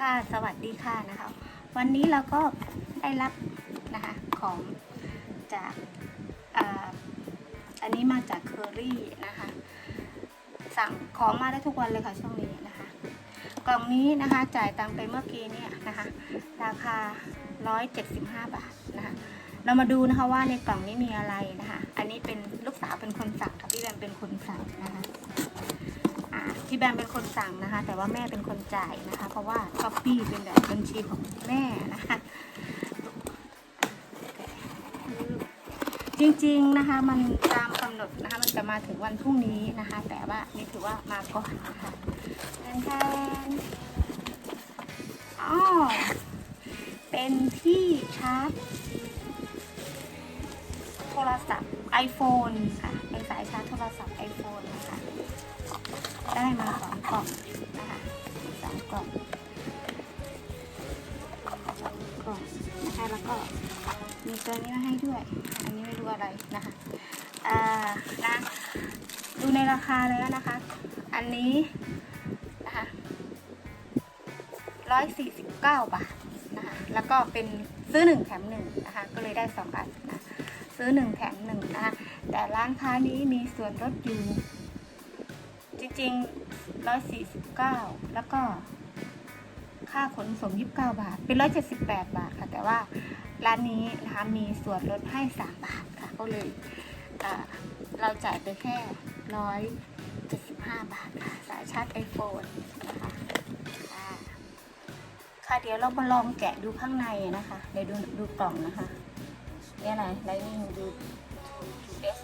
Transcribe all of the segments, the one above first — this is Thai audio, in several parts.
ค่ะสวัสดีค่ะนะคะ วันนี้เราก็ได้รับนะคะของจากอ,อันนี้มาจากเคอรี่นะคะ สั่งของมาได้ทุกวันเลยค่ะช่วงนี้นะคะ กล่องนี้นะคะจ่ายตังไปเมื่อกี้เนี่ยนะคะ ราคา 175 บาทนะคะเรามาดูนะคะว่าในกล่องนี้มีอะไรนะคะ อันนี้เป็นลูกสาวเป็นคนสั่งค่ะพี่แบมเป็นคนสั่งนะคะ พี่แบมเป็นคนสั่งนะคะ แต่ว่าแม่เป็นคนจ่ายนะคะ เพราะว่าช้อปปี้เป็นแบบบัญชีของแม่นะคะ จริงๆนะคะมันตามกำหนดนะคะ มันจะมาถึงวันพรุ่งนี้นะคะ แต่ว่านี่ถือว่ามาก่อนนะคะแทนแทนอ๋อเป็นที่ชาร์จโทรศัพท์ iPhone ค่ะ เป็นสายชาร์จโทรศัพท์ iPhone นะคะ ได้มาสองกล่องนะคะสองกล่องสองกล่องนะคะแล้วก็มีตัวนี้มาให้ด้วย อันนี้ไม่รู้อะไรนะคะอ่านะดูในราคาแล้วนะคะ อันนี้นะคะร้อยสี่สิบเก้าบาทนะคะแล้วก็เป็นซื้อหนึ่งแถมหนึ่งนะคะก็เลยได้สองอันนะซื้อหนึ่งแถมหนึ่งนะคะแต่ร้านค้านี้มีส่วนลดอยู่ จริง 149 แล้วก็ค่าขนส่ง 29 บาท เป็น 178 บาทค่ะ แต่ว่าร้านนี้ร้านมีส่วนลดให้ 3 บาทค่ะ ก็เลยเราจ่ายไปแค่ 175 บาทค่ะ สายชาร์จไอโฟนนะคะค่ะ เดี๋ยวเรามาลองแกะดูข้างในนะคะ เดี๋ยวดูดูกล่องนะคะ นี่อะไรไลนิ่งดูดูเดส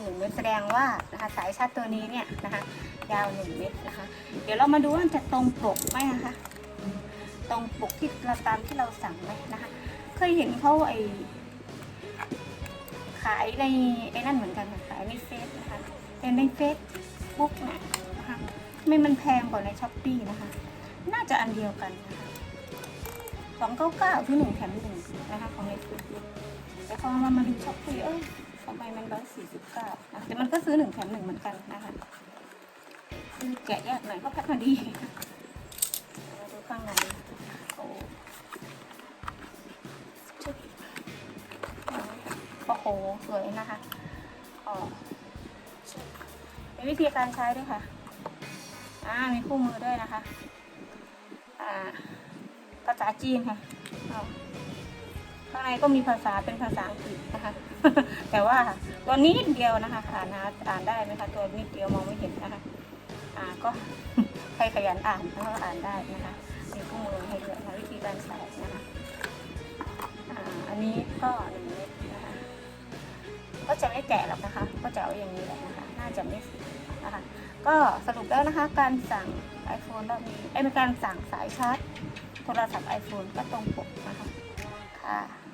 หนูเมตรแสดงว่านะคะสายชาร์ตัวนี้เนี่ยนะคะยาวหนึ่งเมตรนะคะ เดี๋ยวเรามาดูว่ามันจะตรงปกไหมนะคะ ตรงปกที่เราตามที่เราสั่งไหมนะคะ เคยเห็นเขาไอขายในไอ้นั่นเหมือนกันขายในเฟซนะคะแต่ในเฟซบุ๊กเนี่ยะคะไม่มันแพงกว่าในช้อปปี้นะคะ น่าจะอันเดียวกันนะคะสองเก้เก้าคือหนึ่งแถมหนึ่งนะคะของในเฟซแต่พอมามาดูช้อปปี้เออ ทำไมมันร้อยสี่สิบเก้าแต่มันก็ซื้อหนึ่งแถมหนึ่งเหมือนกันนะคะคือแกะแยกหน่อยก็แพ็คมาดีมาดูข้างในโอ้โอ้โหสวยนะคะอ๋อมีวิธีการใช้ด้วยค่ะอ่ามีคู่มือด้วยนะคะ อ่าภาษาจีนค่ะ ข้างในก็มีภาษาเป็นภาษาอังกฤษนะคะ แต่ว่าตัวนี้เดียวนะคะอ่านอ่านได้ไหมคะตัวนิดเดียวมองไม่เห็นนะคะอ่าก็ใครขยันอ่านก็อ่านได้นะคะมีคู่มือให้ด้วยนะวิธีการใส่นะคะอ่าอันนี้ก็หนึ่งเม็ดนะคะก็จะไม่แกะหรอกนะคะ ก็จะเอาอย่างนี้แหละนะคะ น่าจะไม่เสียนะคะก็สรุปแล้วนะคะ การสั่ง iPhone รอบนี้ไอ้เป็นการสั่งสายชาร์จโทรศัพท์ iPhone ก็ตรงปกนะคะค่ะ